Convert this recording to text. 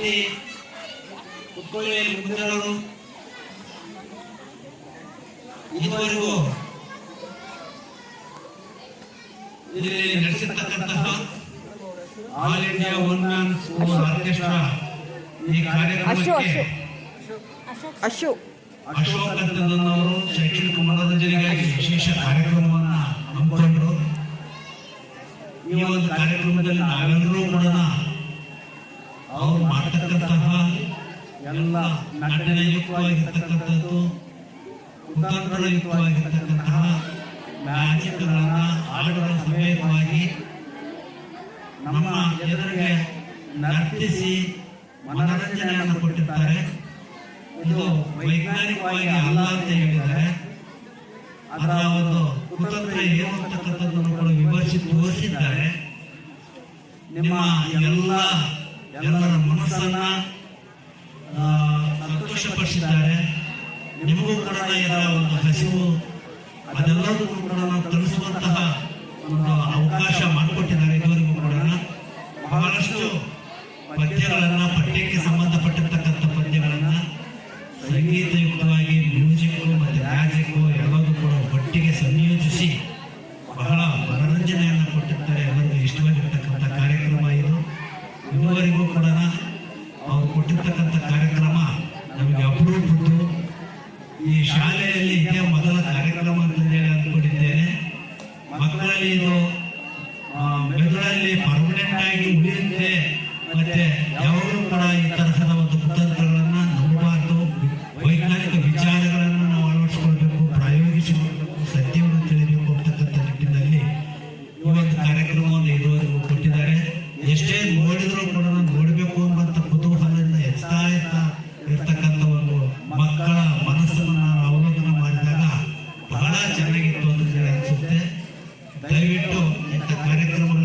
ಇಲ್ಲಿ ಕುತ್ಕೊಳ್ಳಿ ಮುಂದಿನವರು. ಇದುವರೆಗೂ ಇಲ್ಲಿ ನಡೆಸಿರ್ತಕ್ಕಂತಹ ಆಲ್ ಇಂಡಿಯಾ ಸ್ಕೂಲ್ ಆರ್ಕೆಸ್ಟ್ರಾ ಈ ಕಾರ್ಯಕ್ರಮಕ್ಕೆ ಅಶು ಅಶು. ಅಶೋಕ್ ಅವರು ಶೈಕ್ಷಣಿಕ ಮನೋರಂಜನೆಗಾಗಿ ವಿಶೇಷ ಕಾರ್ಯಕ್ರಮವನ್ನ ಹಮ್ಮಿಕೊಂಡ್ರು. ಈ ಒಂದು ಕಾರ್ಯಕ್ರಮದಲ್ಲಿ ನಾವೆಲ್ಲರೂ ಕೂಡ ಅವ್ರು ಮಾಡ್ತಕ್ಕಂತಹ ಎಲ್ಲ ನಟನೆಯುಕ್ತವಾಗಿರ್ತಕ್ಕಂಥದ್ದು ಕುತಂತ್ರಯುಕ್ತವಾಗಿರ್ತಕ್ಕಂತಹ ಮ್ಯಾಜಿಕ್ಗಳನ್ನ ಹಾಡುಗಳ ಸಮೇತವಾಗಿ ನಮ್ಮ ಎದುರಿಗೆ ನರ್ತಿಸಿ ಮನರಂಜನೆಯನ್ನು ಕೊಟ್ಟಿದ್ದಾರೆ ಇದು ವೈಜ್ಞಾನಿಕವಾಗಿ ಅಲ್ಲ ಅಂತ ಹೇಳಿದ್ದಾರೆ ಅದರ ಒಂದು ಕುತಂತ್ರ ಏನು ಅಂತಕ್ಕಂಥದ್ದನ್ನು ಕೂಡ ವಿವರಿಸಿ ತೋರಿಸಿದ್ದಾರೆ. ನಿಮ್ಮ ಎಲ್ಲ ಎಲ್ಲರ ಮನಸ್ಸನ್ನ ಸಂತೋಷಪಡಿಸಿದ್ದಾರೆ ನಿಮಗೂ ಕೂಡ ಇದರ ಒಂದು ಹಸಿವು ಅದೆಲ್ಲವೂ ಕೂಡ ನಾವು ಒಂದು ಅವಕಾಶ ಮಾಡಿಕೊಟ್ಟಿದ್ದಾರೆ. ಇದುವರೆಗೂ ಕೂಡ. ಬಹಳಷ್ಟು ಪದ್ಯಗಳನ್ನ ಪಠ್ಯಕ್ಕೆ ಸಂಬಂಧಪಟ್ಟಿರ್ತಕ್ಕಂಥ ಪದ್ಯಗಳನ್ನ ಸಂಗೀತಯುಕ್ತವಾಗಿ ಮ್ಯೂಸಿಕ್ ಮತ್ತೆ ಮ್ಯಾಜಿಕ್ ಎಲ್ಲವೂ ಕೂಡ ಒಟ್ಟಿಗೆ ಸಂಯೋಜಿಸಿ ಬಹಳ ಮನರಂಜನೆಯನ್ನು ಕೊಟ್ಟಿರ್ತಾರೆ ಎಲ್ಲರಿಗೂ ಇಷ್ಟವಾಗಿರ್ತಕ್ಕಂಥ ಕಾರ್ಯಕ್ರಮ ಇದು ಇದುವರೆಗೂ ಕೂಡ ಅವರು ಕೊಟ್ಟಿರ್ತಕ್ಕಂಥ ಕಾರ್ಯಕ್ರಮ ನಮಗೆ ಅಪರೂಪದ್ದು ಈ ಶಾಲೆಯಲ್ಲಿ ಇದೇ ಮೊದಲ ಕಾರ್ಯಕ್ರಮ ಅಂತಂದೇಳಿ ಅಂದ್ಕೊಂಡಿದ್ದೇನೆ ಮಕ್ಕಳಲ್ಲಿ ಇದು ಆ, ಆಗಿ ಉಳಿಯುತ್ತೆ ಮತ್ತೆ ಯಾವಾಗಲೂ ಕೂಡ ಈ ತರಹದ ಒಂದು ಕುತಂತ್ರಗಳನ್ನ ನಂಬಬಾರ್ದು ವೈಜ್ಞಾನಿಕ ವಿಚಾರಗಳನ್ನು ನಾವು ಅಳವಡಿಸಿಕೊಳ್ಬೇಕು, ಪ್ರಾಯೋಗಿಸಿಕೊಳ್ಬೇಕು, ಸತ್ಯವನ್ನು ತಿಳಿಬೇಕು ಅಂತಕ್ಕಂಥ ನಿಟ್ಟಿನಲ್ಲಿ ಈ ಒಂದು ಕಾರ್ಯಕ್ರಮವನ್ನು ಇದುವರೆಗೂ ಕೊಟ್ಟಿದ್ದಾರೆ. ಎಷ್ಟೇ ನೋಡಿದ್ರು ಕೂಡ ನೋಡಬೇಕು ಅನ್ನುವಂಥ ಕುತೂಹಲದಿಂದ ಹೆಚ್ಚಾ ಇರ್ತಾ ಇರ್ತಕ್ಕಂಥ ಒಂದು ಮಕ್ಕಳ ಮನಸ್ಸನ್ನು ನಾನು ಅವಲೋಕನ ಮಾಡಿದಾಗ ಬಹಳ ಚೆನ್ನಾಗಿತ್ತು ಅಂತ ಅನಿಸುತ್ತೆ. ದಯವಿಟ್ಟು ಇಂಥ ಕಾರ್ಯಕ್ರಮಗಳು